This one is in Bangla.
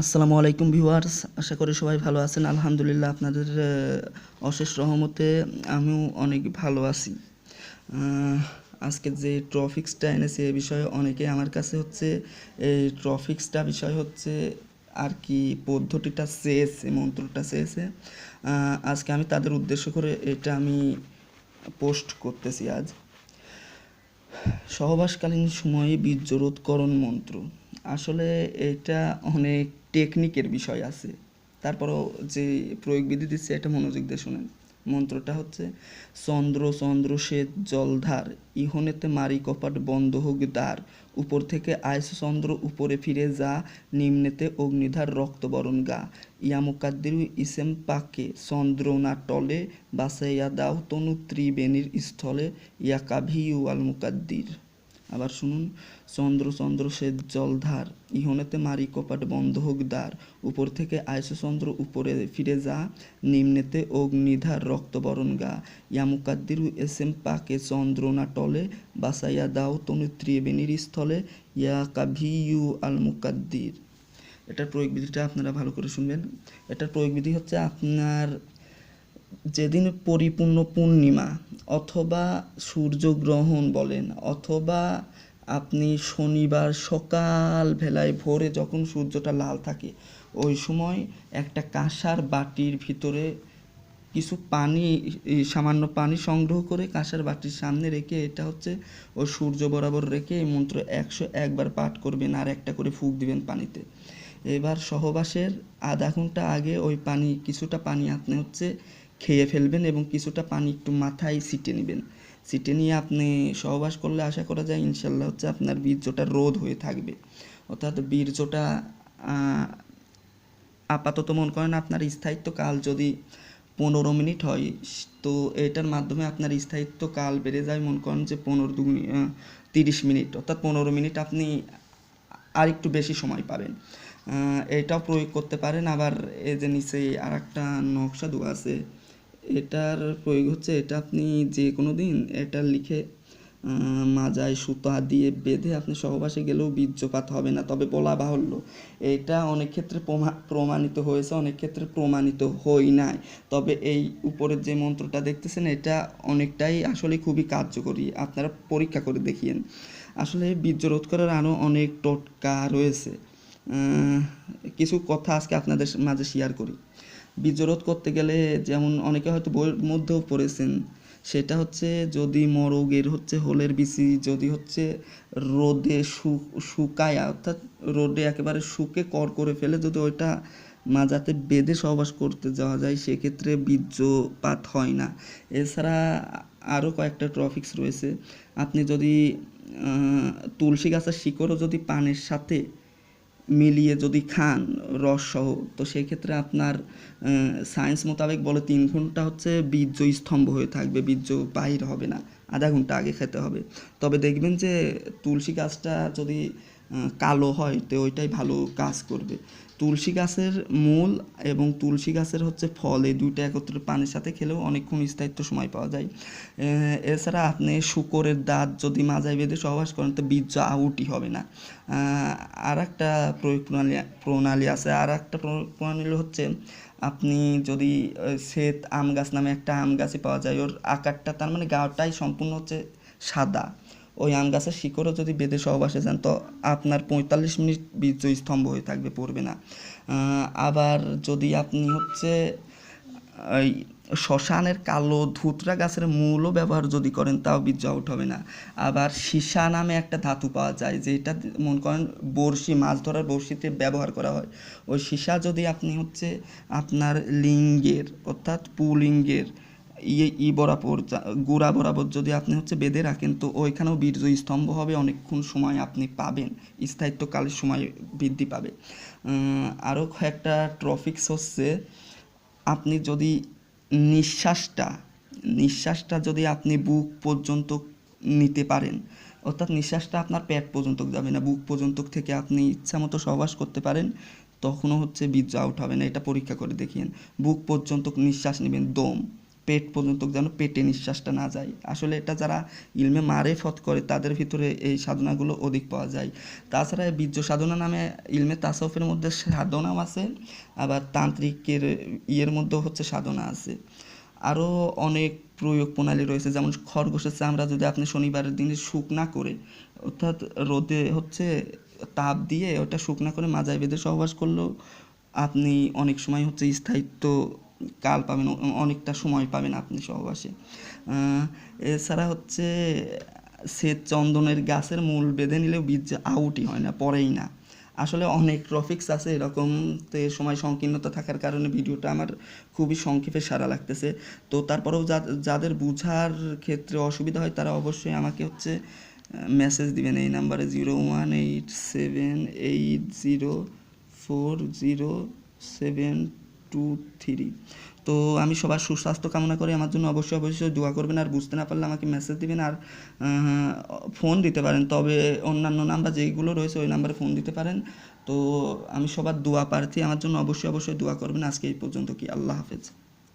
আসসালামু আলাইকুম ভিউয়ার্স, আশা করি সবাই ভালো আছেন। আলহামদুলিল্লাহ, আপনাদের অশেষ রহমতে আমিও অনেক ভালো আছি। আজকে যে ট্রফিক্সটা এনেছি এ বিষয়ে অনেকে আমার কাছে হচ্ছে, এই ট্রফিক্সটা বিষয় হচ্ছে আর কি পদ্ধতিটা চেয়েছে, মন্ত্রটা চেয়েছে। আজকে আমি তাদের উদ্দেশ্য করে এটা আমি পোস্ট করতেছি আজ। সহবাসকালীন সময়ে বীর্যরোধকরণ মন্ত্র। আসলে এটা অনেক টেকনিকের বিষয় আছে। তারপরও যে প্রয়োগ বিধি দিচ্ছে, এটা মনোযোগ দিয়ে শোনেন। মন্ত্রটা হচ্ছে, চন্দ্র চন্দ্র শ্বেত জলধার ইহনেতে মারি কপাট বন্ধ হোক দ্বার। উপর থেকে আয়স চন্দ্র উপরে ফিরে যা, নিম্নেতে অগ্নিধার রক্তবরণ গা। ইয়ামুকাদ্দিরু ইসেম পাকে, চন্দ্র না টলে বাসাইয়া দাও তনু ত্রিবেণীর স্থলে। ইয়া কাভিউ আল মুকাদ্দির। আবার শুনুন, চন্দ্র চন্দ্র শ্বেত জলধার ইহনেতে মারি কপাট বন্ধ হোক দ্বার, উপর থেকে আয়স চন্দ্র উপরে ফিরে যা, নিম্নেতে অগ্নিধার রক্তবরণ গা, ইয়ামুকাদ্দিরু এসেম পাকে চন্দ্র না টলে, বাসাইয়া দাও তনু ত্রিবেণীর স্থলে, ইয়া কাভিউ আল মুকাদ্দির এটার প্রয়োগ বিধিটা আপনারা ভালো করে শুনবেন। এটার প্রয়োগ বিধি হচ্ছে আপনার যেদিন পরিপূর্ণ পূর্ণিমা অথবা সূর্যগ্রহণ বলেন, অথবা আপনি শনিবার সকাল বেলায় ভোরে যখন সূর্যটা লাল থাকে, ওই সময় একটা কাঁসার বাটির ভিতরে কিছু পানি, সামান্য পানি সংগ্রহ করে কাঁসার বাটির সামনে রেখে, এটা হচ্ছে ওই সূর্য বরাবর রেখে এই মন্ত্র একশো একবার পাঠ করবেন আর একটা করে ফুঁক দিবেন পানিতে। এবার সহবাসের আধা ঘণ্টা আগে ওই পানি, কিছুটা পানি আপনি হচ্ছে খেয়ে ফেলবেন এবং কিছুটা পানি একটু মাথায় ছিটে নেবেন। ছিটে নিয়ে আপনি সহবাস করলে আশা করা যায় ইনশাল্লাহ হচ্ছে আপনার বীর্যটা রোধ হয়ে থাকবে। অর্থাৎ বীর্যটা আপাতত মনে করেন আপনার স্থায়িত্ব কাল যদি পনেরো মিনিট হয়, তো এটার মাধ্যমে আপনার স্থায়িত্ব কাল বেড়ে যায় মনে করেন যে পনেরো দু তিরিশ মিনিট। অর্থাৎ পনেরো মিনিট আপনি আর একটু বেশি সময় পাবেন। এটাও প্রয়োগ করতে পারেন। আবার এই যে নিচে আর একটা নকশা দেওয়া আছে এটার প্রয়োগ হচ্ছে, এটা আপনি যে কোনো দিন এটা লিখে মাজায় সুতা দিয়ে বেঁধে আপনি সহবাসে গেলেও বীর্যপাত হবে না। তবে বলা বাহুল্য, এটা অনেক ক্ষেত্রে প্রমা- প্রমাণিত হয়েছে, অনেক ক্ষেত্রে প্রমাণিত হই নাই। তবে এই উপরের যে মন্ত্রটা দেখতেছেন, এটা অনেকটাই আসলে খুবই কার্যকরী। আপনারা পরীক্ষা করে দেখিয়েন। আসলে বীর্য রোধ করার আরও অনেক টোটকা রয়েছে। কিছু কথা আজকে আপনাদের মাঝে শেয়ার করি। বীর্যরোধ করতে গেলে যেমন অনেকে হয়তো বইয়ের মধ্যেও পড়েছেন, সেটা হচ্ছে যদি মরগের হচ্ছে হোলের বিচি, যদি হচ্ছে রোদে শু- শুকায়, অর্থাৎ রোদে একেবারে শুকে কর করে ফেলে যদি ওইটা মাজাতে বেঁধে সহবাস করতে যাওয়া যায়, সেক্ষেত্রে বীর্যপাত হয় না। এছাড়া আরও কয়েকটা ট্রফিক্স রয়েছে। আপনি যদি তুলসী গাছের শিকড়ও যদি পানের সাথে মিলিয়ে যদি খান রস সহ, তো সেক্ষেত্রে আপনার সায়েন্স মোতাবেক বলে তিন ঘণ্টা হচ্ছে বীর্য স্তম্ভ হয়ে থাকবে, বীর্য বাহির হবে না, আধা ঘণ্টা আগে খেতে হবে। তবে দেখবেন যে তুলসী গাছটা যদি কালো হয়, তো ওইটাই ভালো কাজ করবে। তুলসী গাছের মূল এবং তুলসী গাছের হচ্ছে ফল, এই দুইটা একত্রে পানির সাথে খেলেও অনেকক্ষণ স্থায়িত্ব সময় পাওয়া যায়। এছাড়া আপনি শুকরের দাঁত যদি মাজায় বেঁধে সহবাস করেন, তো বীর্য আউটই হবে না। আর একটা প্রয়োগ প্রণালী প্রণালী আছে। আর একটা প্র- প্রণালী হচ্ছে আপনি যদি শ্বেত আম গাছ নামে একটা আম গাছই পাওয়া যায়, ওর আকারটা তার মানে গাটাই সম্পূর্ণ হচ্ছে সাদা। ওই আম গাছের শিকড়ও যদি বেঁধে সহবাসে যান, তো আপনার পঁয়তাল্লিশ মিনিট বীর্য স্তম্ভ হয়ে থাকবে, পড়বে না। আবার যদি আপনি হচ্ছে ওই শ্মশানের কালো ধুতরা গাছের মূলও ব্যবহার যদি করেন, তাও বীর্য আউট হবে না। আবার সীসা নামে একটা ধাতু পাওয়া যায়, যেটা মনে করেন বড়শি, মাছ ধরার বড়শিতে ব্যবহার করা হয়। ওই সীসা যদি আপনি হচ্ছে, আপনার লিঙ্গের, অর্থাৎ পুলিঙ্গের ইয়ে ই বরাবর গোড়া বরাবর যদি আপনি হচ্ছে বেঁধে রাখেন, তো ওইখানেও বীর্য স্তম্ভ হবে, অনেকক্ষণ সময় আপনি পাবেন, স্থায়িত্বকালের সময় বৃদ্ধি পাবে। আরও কয়েকটা ট্রফিক্স হচ্ছে, আপনি যদি নিঃশ্বাসটা নিঃশ্বাসটা যদি আপনি বুক পর্যন্ত নিতে পারেন, অর্থাৎ নিঃশ্বাসটা আপনার পেট পর্যন্ত যাবে না, বুক পর্যন্ত থেকে আপনি ইচ্ছা মতো সহবাস করতে পারেন, তখনও হচ্ছে বীর্য আউট হবে না, এটা পরীক্ষা করে দেখিয়েন। বুক পর্যন্ত নিঃশ্বাস নেবেন, দম। পেট পর্যন্ত যেন পেটে নিঃশ্বাসটা না যায়। আসলে এটা যারা ইলমে মারে ফত করে, তাদের ভিতরে এই সাধনাগুলো অধিক পাওয়া যায়। তাছাড়া বীর্য সাধনা নামে ইলমে তাসফের মধ্যে সাধনাও আছে, আবার তান্ত্রিকের ইয়ের মধ্যেও হচ্ছে সাধনা আছে। আরও অনেক প্রয়োগ প্রণালী রয়েছে, যেমন খরগোশের চামড়া যদি আপনি শনিবারের দিনে শুকনা করে, অর্থাৎ রোদে হচ্ছে তাপ দিয়ে ওটা শুকনা করে মাজায় বেঁধে সহবাস করলেও আপনি অনেক সময় হচ্ছে স্থায়িত্ব কাল পাবেন অনেকটা সময় পাবেন আপনি সহবাসে। এছাড়া হচ্ছে শ্বেত চন্দনের গাছের মূল বেঁধে নিলেও বীজ আউটই হয় না পরেই না। আসলে অনেক ট্রফিক্স আছে এরকম, তো সময় সংকীর্ণতা থাকার কারণে ভিডিওটা আমার খুবই সংক্ষেপে সারা লাগতেছে। তো তারপরেও যাদের বুঝার ক্ষেত্রে অসুবিধা হয় তারা অবশ্যই আমাকে হচ্ছে মেসেজ দিবেন। এই নাম্বারে zero one eight seven eight zero four zero seven two three তো আমি সবার সুস্বাস্থ্য কামনা করি, আমার জন্য অবশ্যই অবশ্যই দোয়া করবেন আর বুঝতে না পারলে আমাকে মেসেজ দিবেন আর ফোন দিতে পারেন। তবে অন্যান্য নাম্বার যেইগুলো রয়েছে, ওই নাম্বারে ফোন দিতে পারেন। তো আমি সবার দোয়া প্রার্থী, আমার জন্য অবশ্যই অবশ্যই দোয়া করবেন। আজকে এই পর্যন্ত কি? আল্লাহ হাফেজ।